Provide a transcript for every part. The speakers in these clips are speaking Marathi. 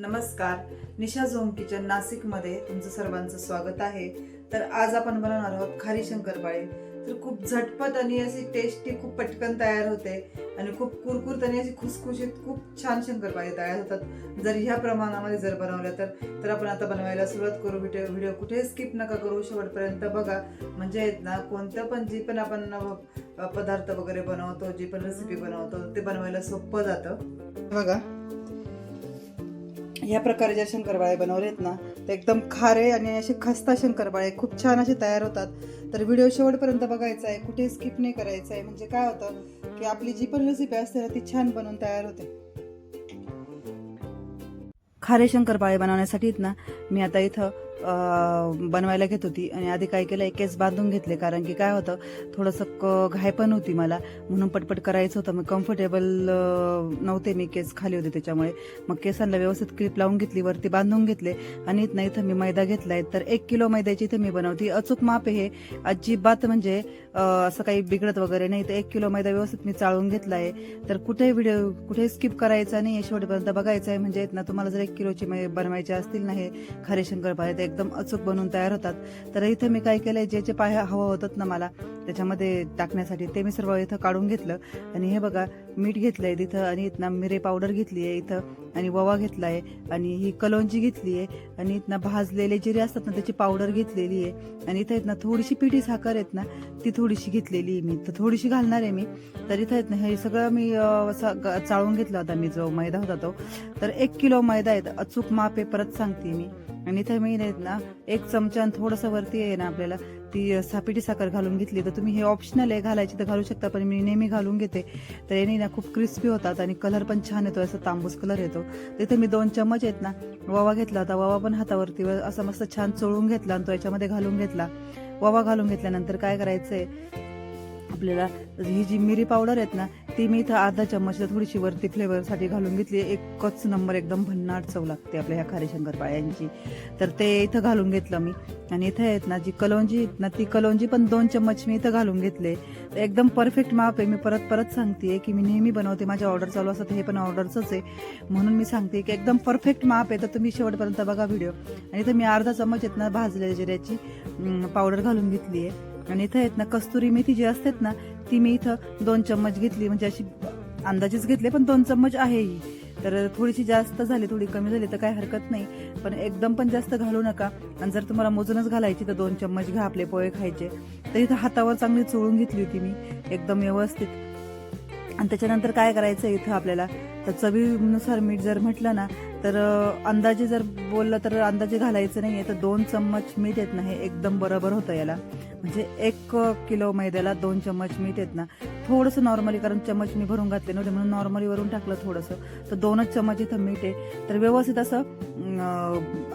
नमस्कार. निशा झोम किचन नाशिकमध्ये तुमचं सर्वांचं स्वागत आहे. तर आज आपण बनवणार आहोत खारी शंकरपाळे तर खूप झटपट आणि अशी टेस्टी खूप पटकन तयार होते आणि खूप कुरकुरत आणि अशी खुसखुशीत खूप छान शंकरपाळे तयार होतात. जर ह्या प्रमाणामध्ये जर बनवल्या तर तर आपण आता बनवायला सुरुवात करू. व्हिडिओ व्हिडिओ कुठेही स्किप नका करू. शेवटपर्यंत बघा. म्हणजे आहेत ना कोणतं पण जी पण आपण पदार्थ वगैरे बनवतो जी पण रेसिपी बनवतो ते बनवायला सोपं जातं. बघा. ह्या प्रकारे ज्या शंकरबाळे बनवलेत ना ते एकदम खारे आणि असे खस्ता शंकरबाळे खूप छान असे तयार होतात. तर व्हिडिओ शेवटपर्यंत बघायचा आहे कुठे स्किप नाही करायचं आहे. म्हणजे काय होतं की आपली जी पण रेसिपी असते ना ती छान बनवून तयार होते. खारे शंकरपाळे बनवण्यासाठी ना मी आता इथं बनवायला घेत होती आणि आधी काय केलं एक केस बांधून घेतले कारण की काय होतं थोडंसं क घाय पण होती मला. म्हणून पटपट करायचं होतं. मग कम्फर्टेबल नव्हते मी केस खाली होते त्याच्यामुळे. मग केसांना व्यवस्थित क्लिप लावून घेतली वरती बांधून घेतले. आणि इथं इथं मी मैदा घेतलाय. तर एक किलो मैद्याची इथे मी बनवते. अचूक माप हे अजिबात म्हणजे असं काही बिघडत वगैरे नाही. तर एक किलो मैदा व्यवस्थित मी चाळून घेतलाय. तर कुठे व्हिडिओ कुठे स्किप करायचा नाही. शेवटपर्यंत बघायचं आहे म्हणजे ना तुम्हाला जर एक किलोची मै- बनवायचे असतील ना हे खारे शंकरपाळे ते एकदम अचूक बनवून तयार होतात. तर इथं मी काय केलंय जे जे पाय हवं होतात ना मला त्याच्यामध्ये टाकण्यासाठी ते मी सर्व इथं काढून घेतलं. आणि हे बघा मीठ घेतलंय तिथं आणि इथनं मिरे पावडर घेतली आहे इथं आणि ववा घेतलाय आणि ही कलोंजी घेतली आहे आणि इथनं भाजलेले जिरे असतात ना त्याची पावडर घेतलेली आहे आणि इथं इथनं थोडीशी पिठी साखर आहेत ना ती थोडीशी घेतलेली आहे मी. तर थोडीशी घालणार आहे मी. तर इथं आहेत ना हे सगळं मी ग- चाळून घेतला होता मी जो मैदा होता तो. तर एक किलो मैदा आहे अचूक माप आहे परत सांगते मी. आणि इथं मी आहेत ना एक चमचा थोडंसं वरती आहे ना आपल्याला ती सापिटी साखर घालून घेतली. तर तुम्ही हे ऑप्शनल आहे घालायची तर घालू शकता पण मी नेहमी घालून घेते. तर याने ना खूप क्रिस्पी होतात आणि कलर पण छान येतो असं तांबूस कलर येतो. तिथे मी दोन चमच आहेत ना वावा घेतला होता वावा पण हातावरती व- असं मस्त छान चोळून घेतला आणि तो याच्यामध्ये घालून घेतला. वावा घालून घेतल्यानंतर काय करायचंय आपल्याला ही जी मिरी पावडर आहेत ना ती मी इथं अर्धा चम्मच थोडीशी वरती फ्लेवरसाठी घालून घेतली. एकच नंबर एकदम भन्नाट चव लागते आपल्या ह्या खारे शंकरपाळ्यांची तर ते इथं घालून घेतलं मी. आणि इथं आहेत ना जी कलोंजी आहेत ना ती कलोंजी पण दोन चम्मच मी इथं घालून घेतले. तर एकदम परफेक्ट माप आहे. मी परत परत सांगते की मी नेहमी बनवते. माझ्या ऑर्डर चालू असतात हे पण ऑर्डरचंच आहे. म्हणून मी सांगते की एकदम परफेक्ट माप आहे. तर तुम्ही शेवटपर्यंत बघा व्हिडिओ आणि इथं मी अर्धा चम्मच आहेत ना भाजलेल्या जिऱ्याची पावडर घालून घेतली आहे आणि इथं आहेत ना कस्तुरी मेथी जी असतात ना ती मी इथं दोन चम्मच घेतली म्हणजे अशी अंदाजेच घेतले पण दोन चम्मच आहे ही. तर थोडीशी जास्त झाली थोडी कमी झाली तर काही हरकत नाही. पण एकदम पण जास्त घालू नका. आणि जर तुम्हाला मोजूनच घालायची तर दोन चम्मच घ्या आपले पोहे खायचे. तर इथं हातावर चांगली चोळून घेतली होती मी एकदम व्यवस्थित. आणि त्याच्यानंतर काय करायचं इथं आपल्याला? तर चवीनुसार मीठ जर म्हटलं ना तर अंदाजे जर बोललं तर अंदाजे घालायचं नाही आहे तर दोन चम्मच मीठ आहेत ना हे एकदम बरोबर होतं याला. म्हणजे एक किलो मैद्याला दोन चम्मच मीठ आहेत ना. थोडंसं नॉर्मली कारण चम्मच मी भरून घातले नव्हते म्हणून नॉर्मली वरून टाकलं थोडंसं. तर दोनच चम्मच इथं मीठ आहे. तर व्यवस्थित असं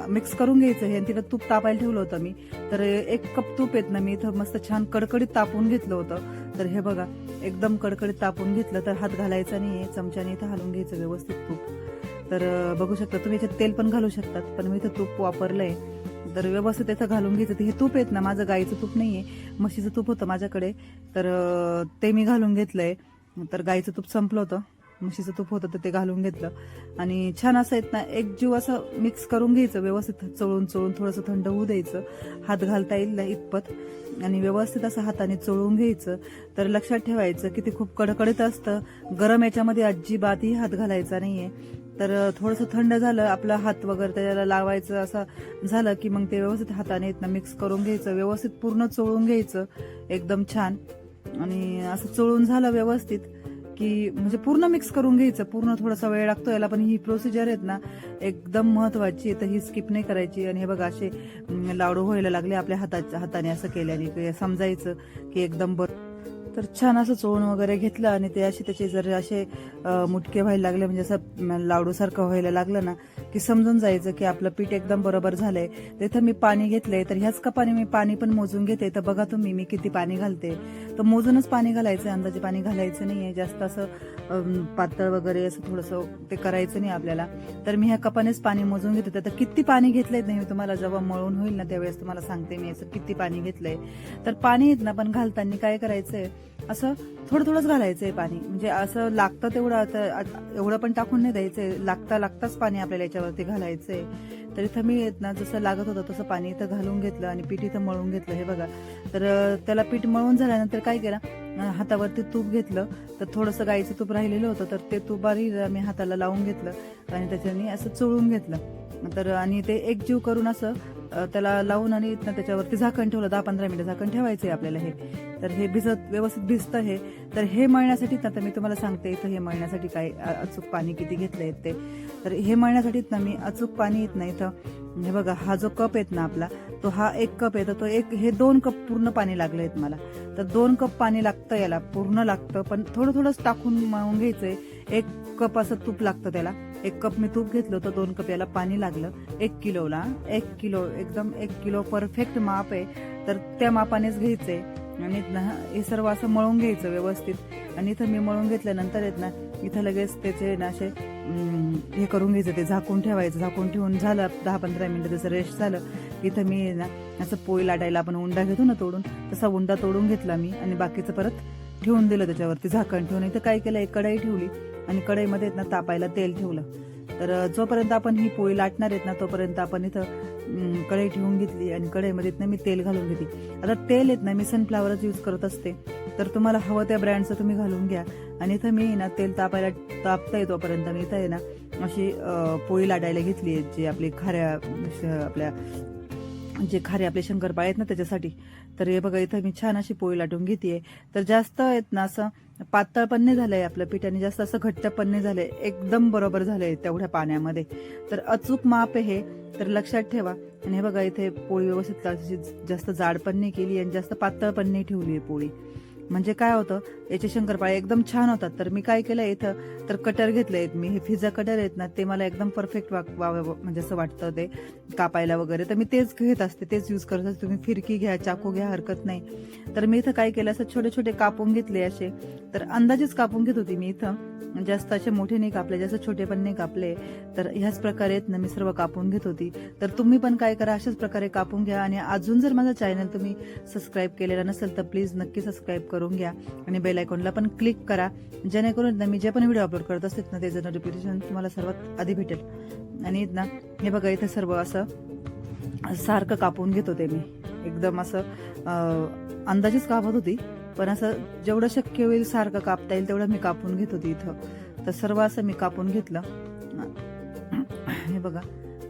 मिक्स करून घ्यायचं हे. तिथं तूप तापायला ठेवलं होतं मी. तर एक कप तूप येत ना मी इथं मस्त छान कडकडीत तापून घेतलं होतं. तर हे बघा एकदम कडकडीत तापून घेतलं तर हात घालायचा नाही आहे चमच्याने इथं हलवून घ्यायचं व्यवस्थित तूप. तर बघू शकता तुम्ही याच्यात तेल पण घालू शकतात पण मी इथं तूप वापरलंय. तर व्यवस्थित त्याचं घालून घ्यायचं. ते हे तूप आहेत ना माझं गाईचं तूप नाहीये. म्हशीचं तूप होतं माझ्याकडे. तर ते मी घालून घेतलंय. तर गाईचं तूप संपलं होतं. म्हशीचं तूप होतं तर ते घालून घेतलं. आणि छान असं आहेत ना एक जीव असं मिक्स करून घ्यायचं व्यवस्थित. चळून चळून थोडंसं थंड होऊ द्यायचं. हात घालता येईल ना इतपत. आणि व्यवस्थित असं हाताने चोळून घ्यायचं. तर लक्षात ठेवायचं की ते खूप कडकडीत असतं. गरम याच्यामध्ये अजिबातही हात घालायचा नाहीये. तर थोडंसं थंड झालं आपला हात वगैरे त्याला लावायचं असं झालं की मग ते व्यवस्थित हाताने ना मिक्स करून घ्यायचं व्यवस्थित पूर्ण चोळून घ्यायचं एकदम छान. आणि असं चोळून झालं व्यवस्थित की म्हणजे पूर्ण मिक्स करून घ्यायचं पूर्ण थोडासा वेळ लागतो याला पण ही प्रोसिजर आहेत ना एकदम महत्वाची तर ही स्किप नाही करायची. आणि हे बघा असे लाडू व्हायला लागले आपल्या हाताच्या हाताने असं केल्याने की समजायचं की एकदम बरं तर छान असं चोळून वगैरे घेतलं आणि ते असे त्याचे जर असे मुटके व्हायला लागले म्हणजे असं लाडूसारखं व्हायला लागलं ना की समजून जायचं की आपलं पीठ एकदम बरोबर झालंय. तिथं मी पाणी घेतलंय तर ह्याच कपाने मी पाणी पण मोजून घेते. तर बघा तुम्ही मी किती पाणी घालते. तर मोजूनच पाणी घालायचं अंदाजे पाणी घालायचं नाहीये. जास्त असं पातळ वगैरे असं थोडंसं ते करायचं नाही आपल्याला. तर मी ह्या कपानेच पाणी मोजून घेते. तर किती पाणी घेतलंय नाही मी तुम्हाला जेव्हा मळून होईल ना त्यावेळेस तुम्हाला सांगते मी असं किती पाणी घेतलंय. तर पाणी येत ना पण घालताना काय करायचंय? असं थोडं थोडंच घालायचंय पाणी. म्हणजे असं लागतं तेवढं आता- एवढं पण टाकून नाही द्यायचंय. लागता लागताच पाणी आपल्याला याच्यावर ते घालायचं आहे तर इथं मी येत ना जसं लागत होतं तसं पाणी इथं घालून घेतलं आणि पीठ इथं मळून घेतलं हे बघा. तर त्याला पीठ मळून झाल्यानंतर काय केलं हातावरती तूप घेतलं. तर थोडंसं गाईचं तूप राहिलेलं होतं तर ते तुपारी मी हाताला लावून घेतलं आणि त्याच्यानी असं चोळून घेतलं. तर आणि ते एकजीव करून असं त्याला लावून आणि त्याच्यावरती झाकण ठेवलं दहा पंधरा मिनिटं झाकण ठेवायचं आहे आपल्याला हे. तर हे भिजत व्यवस्थित भिजतं हे. तर हे मळण्यासाठी ना तर मी तुम्हाला सांगते इथं हे मळण्यासाठी काय अचूक पाणी किती घेतलंय ते. तर हे मळण्यासाठी ना मी अचूक पाणी येत नाही इथं. हे बघा हा जो कप आहेत ना आपला तो हा एक कप येतो तो एक हे दोन कप पूर्ण पाणी लागलं आहेत मला. तर दोन कप पाणी लागतं याला पूर्ण लागतं पण थोडं थोडंच टाकून मळून घ्यायचंय. एक कप असं तूप लागतं त्याला. एक कप मी तूप घेतलं तर दोन कप याला पाणी लागलं. एक किलोला एक किलो एकदम एक किलो परफेक्ट माप आहे. तर त्या मापानेच घ्यायचंय. आणि हे सर्व असं मळून घ्यायचं व्यवस्थित. आणि इथं मी मळून घेतल्यानंतर आहेत ना इथं लगेच त्याचे ना असे हे करून घ्यायचं ते झाकून ठेवायचं. झाकून ठेवून झालं दहा पंधरा मिनिटं त्याचं रेस्ट झालं. इथं मी ना असं पोळी लाटायला आपण उंडा घेतो ना तोडून तसा उंडा तोडून घेतला मी आणि बाकीचं परत ठेवून दिलं त्याच्यावरती झाकण ठेवून. इथं काय केलं एक कढई ठेवली आणि कढईमध्ये आहेत ना तापायला तेल ठेवलं. तर जोपर्यंत आपण ही पोळी लाटणार आहेत ना तोपर्यंत आपण इथं कढई ठेवून घेतली आणि कढईमध्ये ना मी तेल घालून घेतली आता तेल येत ना मी सनफ्लावरच यूज करत असते. तर तुम्हाला हवं त्या ब्रँडचं तुम्ही घालून घ्या. आणि इथं मी ना तेल तापायला तापता येतोपर्यंत मी इथं आहे ना अशी पोळी लाटायला घेतली आहे जी आपली खाऱ्या आपल्या जे खारे आपले शंकरपाळे आहेत ना त्याच्यासाठी. तर हे बघा इथं मी छान अशी पोळी लाटून घेते तर जास्त आहेत ना असं पातळ पण नाही झालंय आपलं पीठ आणि जास्त असं घट्ट पण नाही झालंय. एकदम बरोबर झालंय तेवढ्या पाण्यामध्ये. तर अचूक माप हे तर लक्षात ठेवा. आणि हे बघा इथे पोळी व्यवस्थित जास्त जाड पण नाही केली आणि जास्त पातळ पण नाही ठेवली आहे पोळी. म्हणजे काय होतं याचे शंकरपाळे एकदम छान होतात. तर मी काय केलं इथं तर कटर घेतलं आहेत मी. हे फिजा कटर आहेत ना ते मला एकदम परफेक्ट वागावं म्हणजे असं वाटतं ते कापायला वगैरे. तर मी तेच घेत असते तेच यूज करत असते. तुम्ही फिरकी घ्या चाकू घ्या हरकत नाही. तर मी इथं काय केलं असं छोटे छोटे कापून घेतले असे. तर अंदाजेच कापून घेत होती मी इथं. जास्त असे मोठे नाही कापले जास्त छोटे पण नाही कापले. तर ह्याच प्रकारे ना मी सर्व कापून घेत होती. तर तुम्ही पण काय करा अशाच प्रकारे कापून घ्या. आणि अजून जर माझा चॅनल तुम्ही सबस्क्राईब केलेला नसेल तर प्लीज नक्की सबस्क्राईब करून घ्या आणि बेल आयकॉनला पण क्लिक करा. जेणेकरून ना मी जे पण व्हिडिओ अपलोड करत असते ना त्याचं नोटिफिकेशन तुम्हाला सर्वात आधी भेटेल. आणि ना हे बघा इथे सर्व असं सारखं कापून घेत होते मी. एकदम असं अंदाजेच कापत होती पण असं जेवढं शक्य होईल सारखं कापता येईल तेवढं मी कापून घेत होती इथं. तर सर्व असं मी कापून घेतलं. हे बघा.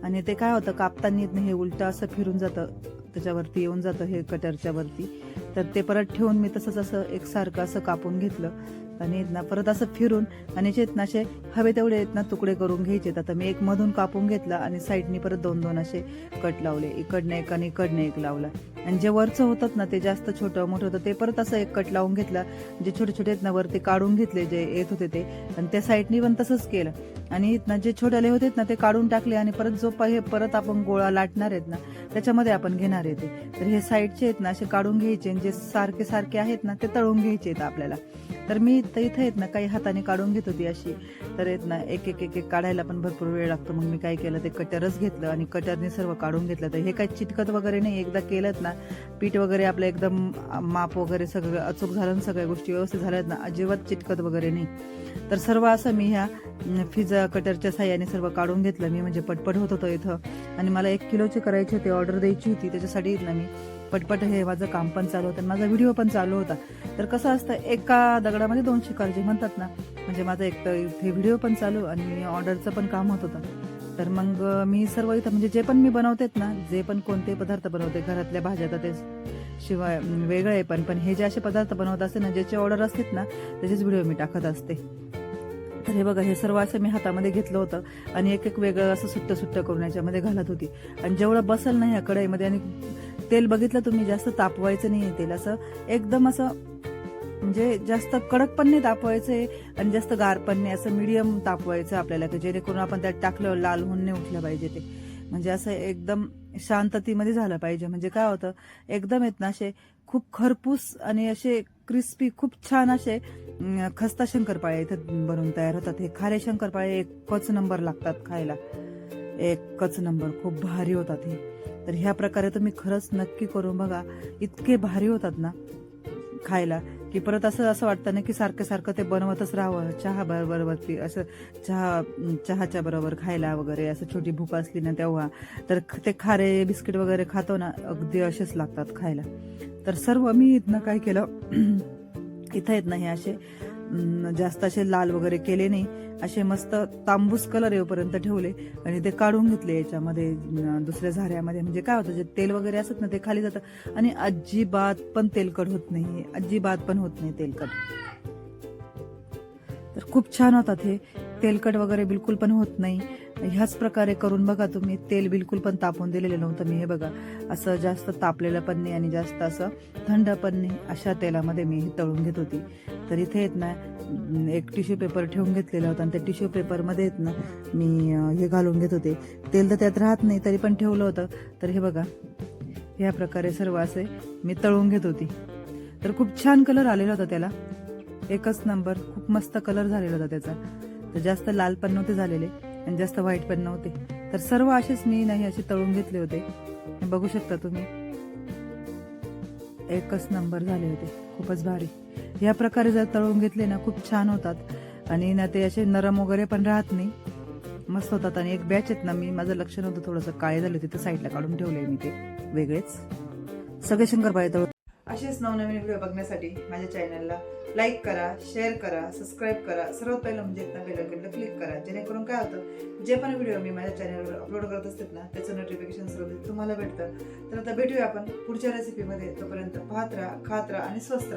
आणि ते काय होतं कापताना येत नाही हे उलटं असं फिरून जातं त्याच्यावरती येऊन जातं हे कटरच्या वरती. तर ते परत ठेवून मी तसंच असं एकसारखं असं कापून घेतलं. आणि ना परत असं फिरून आणि याचे आहेत ना असे हवे तेवढे आहेत ना तुकडे करून घ्यायचे. आता मी एक मधून कापून घेतला आणि साईडनी परत दोन दोन असे कट लावले. इकडनं एक आणि इकडनं एक लावला. आणि जे वरचं होतात ना ते जास्त छोटं मोठं होतं ते परत असं एक कट लावून घेतला. जे छोटे छोटे आहेत ना वरती काढून घेतले जे येत होते ते. आणि त्या साईडनी पण तसंच केलं. आणि इथनं ना जे छोटेले होते ना ते काढून टाकले आणि परत जो प- हे परत आपण गोळा लाटणार आहेत ना त्याच्यामध्ये आपण घेणार आहे ते. तर हे साईडचे आहेत ना असे काढून घ्यायचे आणि जे सारखे सारखे आहेत ना ते तळून घ्यायचे आहेत आपल्याला. तर मी तर इथं आहेत ना काही हाताने काढून घेत होती अशी. तर आहेत ना एक एक एक एक काढायला पण भरपूर वेळ लागतो. मग मी काय केलं ते कटरच घेतलं आणि कटरने सर्व काढून घेतलं. तर हे काय चिटकत वगैरे नाही. एकदा केलं ना पीठ वगैरे आपलं एकदम माप वगैरे सगळं अचूक झालं आणि सगळ्या गोष्टी व्यवस्थित झाल्यात ना अजिबात चिटकत वगैरे नाही. तर सर्व असं मी ह्या फिजा कटरच्या साह्याने सर्व काढून घेतलं मी म्हणजे पटपट होत होतं इथं. आणि मला एक किलोची करायची होती ऑर्डर द्यायची होती त्याच्यासाठी ना मी पटपट हे माझं काम पण चालू होतं माझा व्हिडिओ पण चालू होता. तर कसं असतं एका दगडामध्ये दोन शिकार जे म्हणतात ना म्हणजे माझं एक तर इथे व्हिडिओ पण चालू आणि ऑर्डरचं पण काम होत होतं. तर मग मी सर्व इथं म्हणजे जे पण मी बनवतेत ना जे पण कोणते पदार्थ बनवते घरातल्या भाज्या तर ते शिवाय वेगळं आहे पण पण हे जे असे पदार्थ बनवत असते ना ज्याचे ऑर्डर असतात ना त्याचेच व्हिडिओ मी टाकत असते. तर हे बघा हे सर्व असं मी हातामध्ये घेतलं होतं आणि एक एक वेगळं असं सुट्ट सुट्ट करून याच्यामध्ये घालत होती. आणि जेवढं बसल नाही या कढईमध्ये आणि तेल बघितलं तुम्ही जास्त तापवायचं नाही तेल. असं एकदम असं म्हणजे जास्त कडक पण नाही तापवायचं आहे आणि जास्त गार पण नाही. असं मीडियम तापवायचं आपल्याला की जेणेकरून आपण त्यात टाकलं लाल होऊन नाही उठलं पाहिजे ते. म्हणजे असं एकदम शांततेमध्ये झालं पाहिजे. म्हणजे काय होतं एकदम येत ना असे खूप खरपूस आणि असे क्रिस्पी खूप छान असे खस्ता शंकरपाळे इथं बनवून तयार होतात. हे खारे शंकरपाळे एकच नंबर लागतात खायला. एकच नंबर खूप भारी होतात हे. तर ह्या प्रकारे तुम्ही खरंच नक्की करून बघा. इतके भारी होतात ना खायला की परत असं असं वाटतं ना की सारखं सारखं ते बनवतच राहावं. चहा बरोबर असं चहा चहाच्या बरोबर खायला वगैरे असं छोटी भूक असली ना तेव्हा. तर ते खारे बिस्किट वगैरे खातो ना अगदी असेच लागतात खायला. तर सर्व मी इथनं काय केलं इथं येत नाही असे जास्त असे लाल वगैरे केले नाही. असे मस्त तांबूस कलर येऊपर्यंत ठेवले आणि ते काढून घेतले याच्यामध्ये दुसऱ्या झाऱ्यामध्ये. म्हणजे काय होतं जे तेल वगैरे असत ना ते खाली जातं. आणि अजिबात पण तेलकट होत नाही अजिबात पण होत नाही तेलकट. तर खूप छान होतात हे. तेलकट वगैरे बिलकुल पण होत नाही. ह्याच प्रकारे करून बघा तुम्ही. तेल बिलकुल पण तापून दिलेलं नव्हतं मी हे बघा. असं जास्त तापलेलं पण नाही आणि जास्त असं थंड पण नाही अशा तेलामध्ये मी हे तळून घेत होती. तर इथे येत ना एक टिश्यू पेपर ठेवून घेतलेला होता आणि त्या टिश्यू पेपरमध्ये येत ना मी हे घालून घेत होते. तेल तर त्यात राहत नाही तरी पण ठेवलं होतं. तर हे बघा ह्या प्रकारे सर्व असे मी तळून घेत होती. तर खूप छान कलर आलेला होता त्याला. एकच नंबर खूप मस्त कलर झालेला होता त्याचा. तर जास्त लाल पण नव्हते झालेले. आणि जास्त वाईट पण नव्हते. तर सर्व असेच मी नाही असे तळून घेतले होते. बघू शकता तुम्ही. एकच नंबर झाले होते. खूपच भारी. या प्रकारे जर तळून घेतले ना खूप छान होतात. आणि ना ते असे नरम वगैरे पण राहत नाही. मस्त होतात. आणि एक बॅच आहेत ना मी माझं लक्ष नव्हतं थोडंसं. काळे झाले होते तर साईडला काढून ठेवले मी ते. वेगळेच. सगळे शंकरपाळे तळून असेच नवनवीन व्हिडिओ बघण्यासाठी माझ्या चॅनलला लाईक करा शेअर करा सबस्क्राईब करा. सर्वात पहिलं म्हणजे ना क्लिक करा. जेणेकरून काय होतं जे पण व्हिडिओ मी माझ्या चॅनलवर अपलोड करत असतात ना त्याचं नोटिफिकेशन सर्व तुम्हाला भेटतं. तर आता भेटूया आपण पुढच्या रेसिपीमध्ये तोपर्यंत पाहत राहा खात राहा आणि स्वस्त राहा.